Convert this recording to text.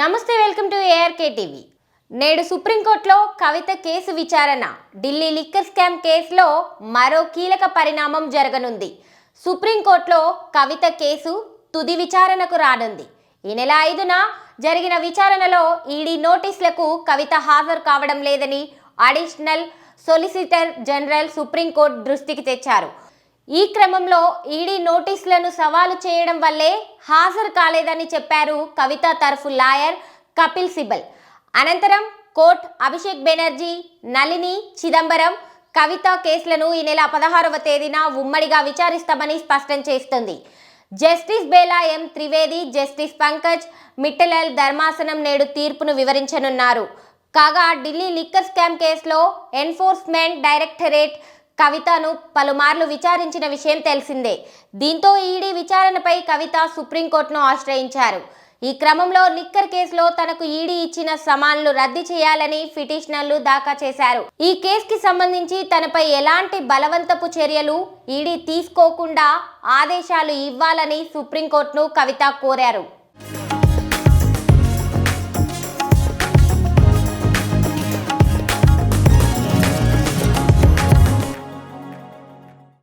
నమస్తే welcome to ARK TV నేడు సుప్రీంకోర్టులో కవిత కేసు విచారణ. ఢిల్లీ లిక్కర్ స్కామ్ కేసులో మరో కీలక పరిణామం జరగనుంది. సుప్రీంకోర్టులో కవిత కేసు తుది విచారణకు రానుంది. ఈ నెల ఐదున జరిగిన విచారణలో ఈడీ నోటీసులకు కవిత హాజరు కావడం లేదని అడిషనల్ సొలిసిటర్ జనరల్ సుప్రీంకోర్టు దృష్టికి తెచ్చారు. ఈ క్రమంలో ఈడీ నోటీసులను సవాలు చేయడం వల్లే హాజరు కాలేదని చెప్పారు కవిత తరఫు లాయర్ కపిల్ సిబల్. అనంతరం కోర్ట్ అభిషేక్ బెనర్జీ నళిని చిదంబరం కవిత కేసులను ఈ నెల పదహారవ తేదీన ఉమ్మడిగా విచారిస్తామని స్పష్టం చేస్తుంది. Justice Bela M. Trivedi justice Pankaj Mithal ధర్మాసనం నేడు తీర్పును వివరించనున్నారు. కాగా ఢిల్లీ లిక్కర్ స్కామ్ కేసులో ఎన్ఫోర్స్మెంట్ డైరెక్టరేట్ కవితను పలుమార్లు విచారించిన విషయం తెలిసిందే. దీంతో ఈడీ విచారణపై కవిత సుప్రీంకోర్టును ఆశ్రయించారు. ఈ క్రమంలో లిక్కర్ కేసులో తనకు ఈడీ ఇచ్చిన సమాన్లు రద్దు చేయాలని పిటిషనర్లు దాఖా చేశారు. ఈ కేసుకి సంబంధించి తనపై ఎలాంటి బలవంతపు చర్యలు ఈడీ తీసుకోకుండా ఆదేశాలు ఇవ్వాలని సుప్రీంకోర్టును కవిత కోరారు.